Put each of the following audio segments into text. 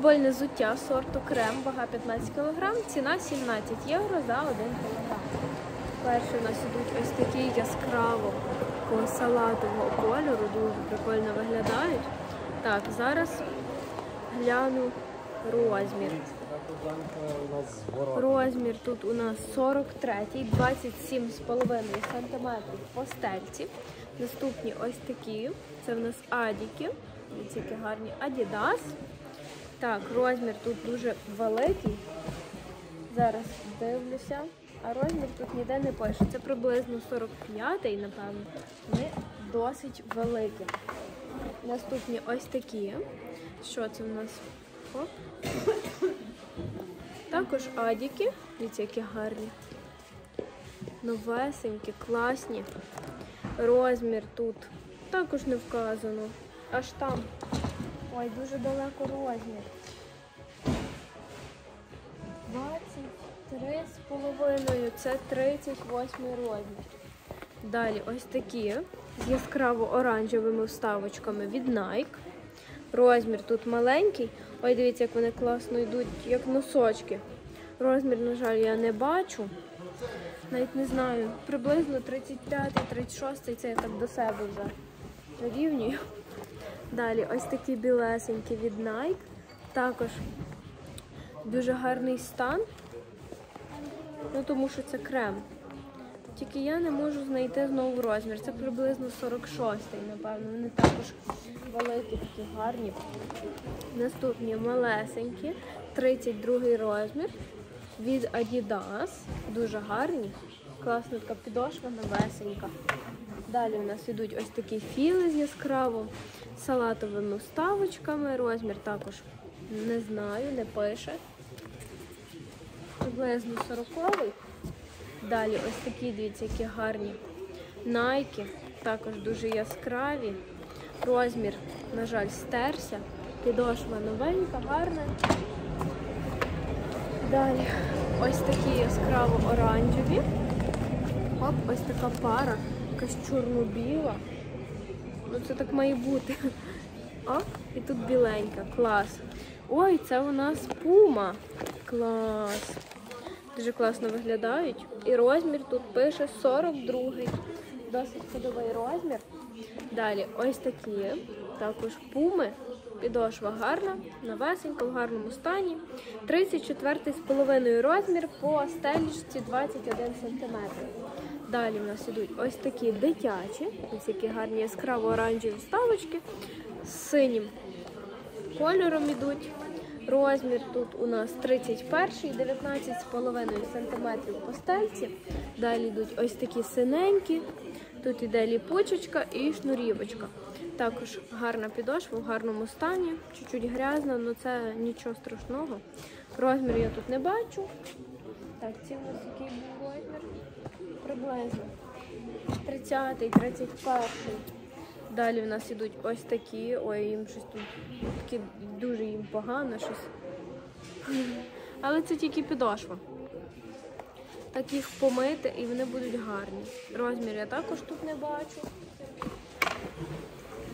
Футбольне взуття сорту крем, вага 15 кг, ціна 17 євро за 1 кг. Перший у нас ідуть ось такі яскраво салатового кольору, дуже прикольно виглядають. Так, зараз гляну розмір. Розмір тут у нас 43, 27,5 см по стельці. Наступні ось такі. Це в нас адіки. Які гарні Adidas. Так, розмір тут дуже великий. Зараз дивлюся. А розмір тут ніде не пише. Це приблизно 45-й, напевно. Вони досить великі. Наступні ось такі. Що це у нас? Оп. Також адіки. Дивіться, які гарні. Новесенькі, класні. Розмір тут також не вказано. Аж там. Ой, дуже далеко розмір. 23 з половиною. Це 38 розмір. Далі ось такі з яскраво оранжевими вставочками від Nike. Розмір тут маленький. Ой, дивіться, як вони класно йдуть, як носочки. Розмір, на жаль, я не бачу. Навіть не знаю. Приблизно 35-36 це я так до себе вже рівнюю. Далі ось такі білесенькі від Nike. Також дуже гарний стан. Ну, тому що це крем. Тільки я не можу знайти знову розмір. Це приблизно 46-й, напевно. Вони також великі, такі гарні. Наступні малесенькі, 32 розмір від Adidas. Дуже гарні. Класна така підошва новесенька. Далі у нас йдуть ось такі філи з яскраво салатовими вставочками. Розмір також не знаю, не пише. Приблизно 40-й. Далі ось такі, дивіться, які гарні найки, також дуже яскраві. Розмір, на жаль, стерся. Підошва новенька, гарна. Далі ось такі яскраво оранжеві. Оп, ось така пара, якась чорно-біла. Ну це так має бути. Оп, і тут біленька, клас. Ой, це у нас пума. Клас. Дуже класно виглядають. І розмір тут пише 42-й. Досить ходовий розмір. Далі ось такі. Також пуми. Підошва гарна, новесенька, в гарному стані. 34,5 розмір по стелічці 21 см. Далі в нас ідуть ось такі дитячі, ось які гарні яскраво оранжеві вставочки з синім кольором ідуть. Розмір тут у нас 31, 19,5 см по стельці. Далі йдуть ось такі синенькі. Тут іде ліпучечка і шнурівочка. Також гарна підошва в гарному стані, чуть-чуть грязна, але це нічого страшного. Розмір я тут не бачу. Так, ці у нас який був розмір? Приблизно 30, 31. Далі в нас ідуть ось такі. Ой, їм щось тут такі дуже їм погано щось. Але це тільки підошва. Так їх помити і вони будуть гарні. Розмір я також тут не бачу.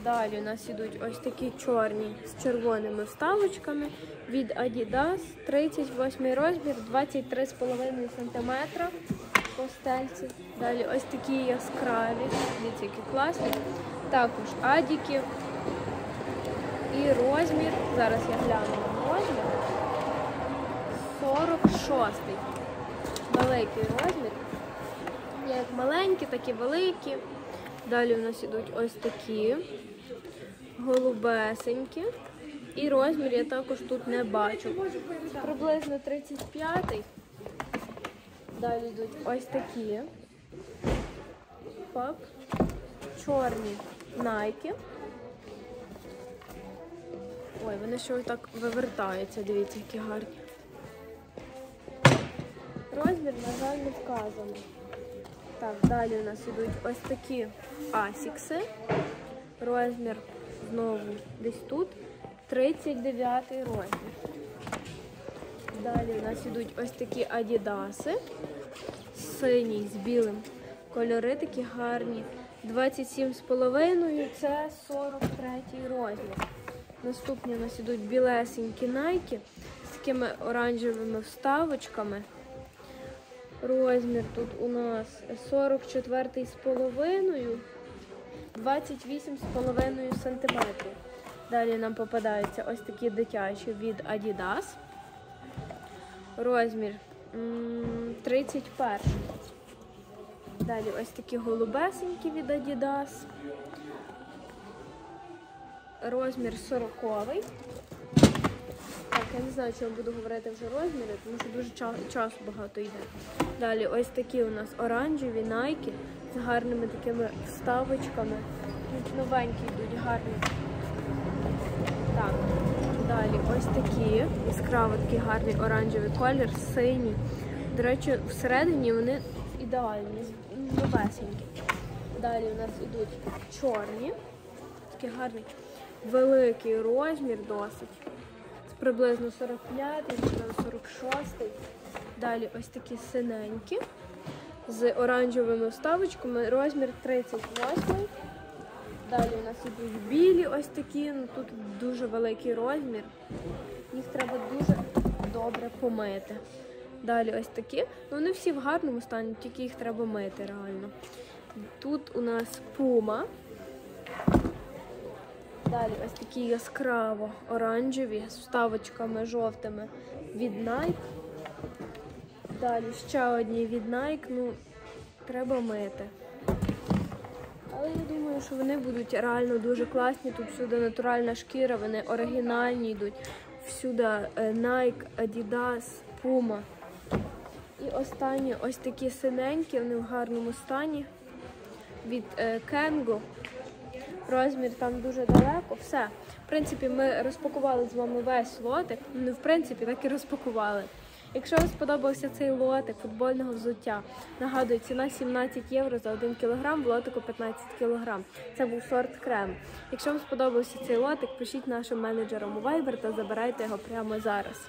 Далі у нас ідуть ось такі чорні з червоними вставочками від Adidas. 38 розмір, 23,5 см по стельці. Далі ось такі яскраві, дивіться, які класні. Також адіки. І розмір, зараз я гляну на розмір. 46-й. Великий розмір. Як маленькі, так і великі. Далі у нас ідуть ось такі голубесенькі. І розмір я також тут не бачу. Приблизно 35-й. Далі йдуть ось такі. Пап. Чорні найки. Ой, вони ще так вивертаються, дивіться, які гарні. Розмір, на жаль, не вказаний. Так, далі у нас йдуть ось такі асікси. Розмір знову десь тут 39 розмір. Далі у нас йдуть ось такі адідаси. Синій з білим. Кольори такі гарні. 27,5 це 43 розмір. Наступні у нас йдуть білесенькі найки з такими оранжевими вставочками. Розмір тут у нас 44,5. 28,5 см. Далі нам попадаються ось такі дитячі від Adidas. Розмір 31. Далі ось такі голубесенькі від Adidas. Розмір 40 Так, я не знаю, чому буду говорити вже розміри, тому що дуже часу багато йде. Далі ось такі у нас оранжеві, найки гарними такими вставочками. Новенькі йдуть гарні. Так, далі ось такі яскраво такий гарний оранжевий колір, синій. До речі, всередині вони ідеальні, новесенькі. Далі у нас ідуть чорні, такий гарний великий розмір досить. Приблизно 45-46. Далі ось такі синенькі з оранжевими вставочками, розмір 38. Далі у нас ідуть білі ось такі, ну тут дуже великий розмір. Їх треба дуже добре помити. Далі ось такі. Ну вони всі в гарному стані, тільки їх треба мити реально. Тут у нас пума. Далі ось такі яскраво оранжеві з вставочками жовтими від Nike. Далі ще одні від Nike, ну треба мити. Але я думаю, що вони будуть реально дуже класні. Тут всюди натуральна шкіра, вони оригінальні йдуть. Всюди е, Nike, Adidas, Puma. І останні ось такі синенькі, вони в гарному стані від Kengo. Розмір там дуже далеко. Все. В принципі, ми розпакували з вами весь лотик. Ну, в принципі, так і розпакували. Якщо вам сподобався цей лотик футбольного взуття, нагадую, ціна 17 євро за 1 кг, в лотику 15 кг. Це був сорт крем. Якщо вам сподобався цей лотик, пишіть нашим менеджерам у Viber та забирайте його прямо зараз.